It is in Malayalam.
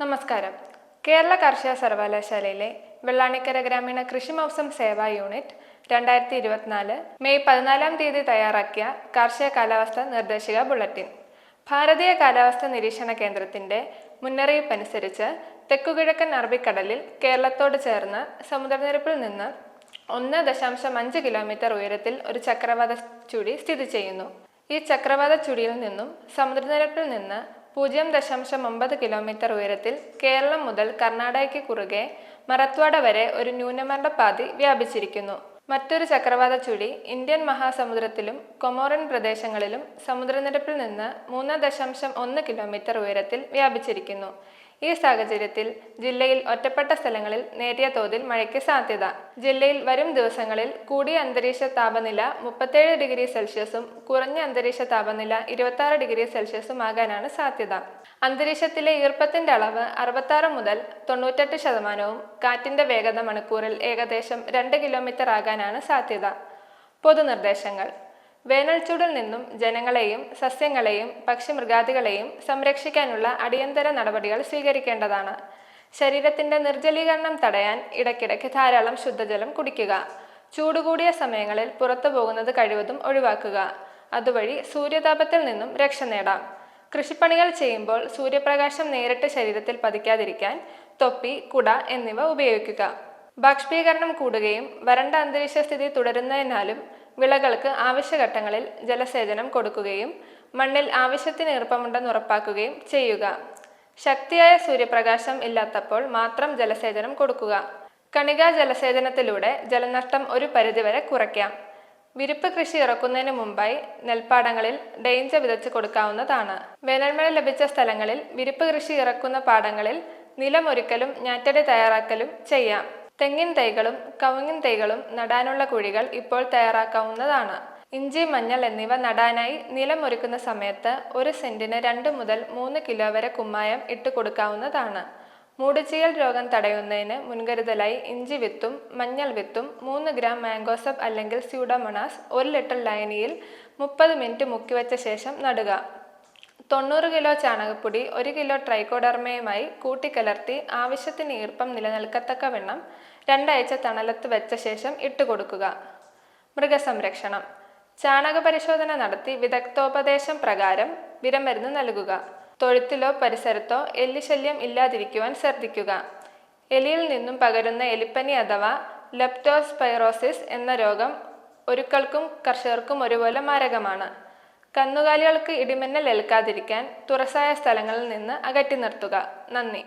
നമസ്കാരം. കേരള കാർഷിക സർവകലാശാലയിലെ വെള്ളാണിക്കര ഗ്രാമീണ കൃഷി മൗസം സേവാ യൂണിറ്റ് രണ്ടായിരത്തി ഇരുപത്തിനാല് മെയ് പതിനാലാം തീയതി തയ്യാറാക്കിയ കാർഷിക കാലാവസ്ഥ നിർദ്ദേശിക ബുള്ളറ്റിൻ. ഭാരതീയ കാലാവസ്ഥ നിരീക്ഷണ കേന്ദ്രത്തിന്റെ മുന്നറിയിപ്പ് അനുസരിച്ച് തെക്കുകിഴക്കൻ അറബിക്കടലിൽ കേരളത്തോട് ചേർന്ന് സമുദ്രനിരപ്പിൽ നിന്ന് ഒന്ന് ദശാംശം അഞ്ച് കിലോമീറ്റർ ഉയരത്തിൽ ഒരു ചക്രവാത ചുഴി സ്ഥിതി ചെയ്യുന്നു. ഈ ചക്രവാത ചുഴിയിൽ നിന്നും സമുദ്രനിരപ്പിൽ നിന്ന് പൂജ്യം ദശാംശം ഒമ്പത് കിലോമീറ്റർ ഉയരത്തിൽ കേരളം മുതൽ കർണാടകയ്ക്ക് കുറുകെ മറത്വാഡ വരെ ഒരു ന്യൂനമർദ്ദ പാതി വ്യാപിച്ചിരിക്കുന്നു. മറ്റൊരു ചക്രവാത ചുഴി ഇന്ത്യൻ മഹാസമുദ്രത്തിലും കൊമോറൻ പ്രദേശങ്ങളിലും സമുദ്രനിരപ്പിൽ നിന്ന് മൂന്ന് ദശാംശം ഒന്ന് കിലോമീറ്റർ ഉയരത്തിൽ വ്യാപിച്ചിരിക്കുന്നു. ഈ സാഹചര്യത്തിൽ ജില്ലയിൽ ഒറ്റപ്പെട്ട സ്ഥലങ്ങളിൽ നേരിയ തോതിൽ മഴയ്ക്ക് സാധ്യത. ജില്ലയിൽ വരും ദിവസങ്ങളിൽ കൂടിയ അന്തരീക്ഷ താപനില മുപ്പത്തേഴ് ഡിഗ്രി സെൽഷ്യസും കുറഞ്ഞ അന്തരീക്ഷ താപനില ഇരുപത്തി ഡിഗ്രി സെൽഷ്യസും ആകാനാണ് സാധ്യത. അന്തരീക്ഷത്തിലെ ഈർപ്പത്തിന്റെ അളവ് അറുപത്താറ് മുതൽ തൊണ്ണൂറ്റെട്ട് ശതമാനവും കാറ്റിന്റെ വേഗത മണിക്കൂറിൽ ഏകദേശം രണ്ട് കിലോമീറ്റർ ആകാനാണ് സാധ്യത. പൊതുനിർദ്ദേശങ്ങൾ. വേനൽച്ചൂടിൽ നിന്നും ജനങ്ങളെയും സസ്യങ്ങളെയും പക്ഷിമൃഗാദികളെയും സംരക്ഷിക്കാനുള്ള അടിയന്തര നടപടികൾ സ്വീകരിക്കേണ്ടതാണ്. ശരീരത്തിന്റെ നിർജലീകരണം തടയാൻ ഇടയ്ക്കിടയ്ക്ക് ധാരാളം ശുദ്ധജലം കുടിക്കുക. ചൂടുകൂടിയ സമയങ്ങളിൽ പുറത്തു പോകുന്നത് കഴിവതും ഒഴിവാക്കുക. അതുവഴി സൂര്യതാപത്തിൽ നിന്നും രക്ഷ നേടാം. കൃഷിപ്പണികൾ ചെയ്യുമ്പോൾ സൂര്യപ്രകാശം നേരിട്ട് ശരീരത്തിൽ പതിക്കാതിരിക്കാൻ തൊപ്പി കുട എന്നിവ ഉപയോഗിക്കുക. ബാഷ്പീകരണം കൂടുകയും വരണ്ട അന്തരീക്ഷ സ്ഥിതി തുടരുന്നതിനാലും വിളകൾക്ക് ആവശ്യഘട്ടങ്ങളിൽ ജലസേചനം കൊടുക്കുകയും മണ്ണിൽ ആവശ്യത്തിന് ഈർപ്പമുണ്ടെന്ന് ഉറപ്പാക്കുകയും ചെയ്യുക. ശക്തിയായ സൂര്യപ്രകാശം ഇല്ലാത്തപ്പോൾ മാത്രം ജലസേചനം കൊടുക്കുക. കണികാ ജലസേചനത്തിലൂടെ ജലനഷ്ടം ഒരു പരിധിവരെ കുറയ്ക്കാം. വിരിപ്പ് കൃഷി ഇറക്കുന്നതിന് മുമ്പായി നെൽപ്പാടങ്ങളിൽ ഡെയിഞ്ച വിതച്ച് കൊടുക്കാവുന്നതാണ്. വേനൽമഴ ലഭിച്ച സ്ഥലങ്ങളിൽ വിരിപ്പ് കൃഷി ഇറക്കുന്ന പാടങ്ങളിൽ നിലമൊരുക്കലും ഞാറ്റടി തയ്യാറാക്കലും ചെയ്യാം. തെങ്ങിൻ തൈകളും കവുങ്ങിൻ തൈകളും നടാനുള്ള കുഴികൾ ഇപ്പോൾ തയ്യാറാക്കാവുന്നതാണ്. ഇഞ്ചി മഞ്ഞൾ എന്നിവ നടാനായി നിലമൊരുക്കുന്ന സമയത്ത് ഒരു സെന്റിന് രണ്ട് മുതൽ മൂന്ന് കിലോ വരെ കുമ്മായം ഇട്ട് കൊടുക്കാവുന്നതാണ്. മൂടുചീയൽ രോഗം തടയുന്നതിന് മുൻകരുതലായി ഇഞ്ചി വിത്തും മഞ്ഞൾ വിത്തും മൂന്ന് ഗ്രാം മാംഗോസപ്പ് അല്ലെങ്കിൽ സ്യൂഡോമൊണാസ് ഒരു ലിറ്റർ ലൈനിയിൽ മുപ്പത് മിനിറ്റ് മുക്കിവെച്ച ശേഷം നടുക. തൊണ്ണൂറ് കിലോ ചാണകപ്പൊടി ഒരു കിലോ ട്രൈക്കോഡർമയുമായി കൂട്ടിക്കലർത്തി ആവശ്യത്തിന് ഈർപ്പം നിലനിൽക്കത്തക്കവണ്ണം രണ്ടാഴ്ച തണലത്ത് വെച്ച ശേഷം ഇട്ടുകൊടുക്കുക മൃഗസംരക്ഷണം. ചാണക പരിശോധന നടത്തി വിദഗ്ധോപദേശം പ്രകാരം വിരമരുന്ന് നൽകുക. തൊഴുത്തിലോ പരിസരത്തോ എല്ലിശല്യം ഇല്ലാതിരിക്കുവാൻ ശ്രദ്ധിക്കുക. എലിയിൽ നിന്നും പകരുന്ന എലിപ്പനി അഥവാ ലെപ്റ്റോസ്പൈറോസിസ് എന്ന രോഗം ഒരുക്കൾക്കും കർഷകർക്കും ഒരുപോലെ മാരകമാണ്. കന്നുകാലികൾക്ക് ഇടിമിന്നൽ ഏൽക്കാതിരിക്കാൻ തുറസായ സ്ഥലങ്ങളിൽ നിന്ന് അകറ്റി നിർത്തുക. നന്ദി.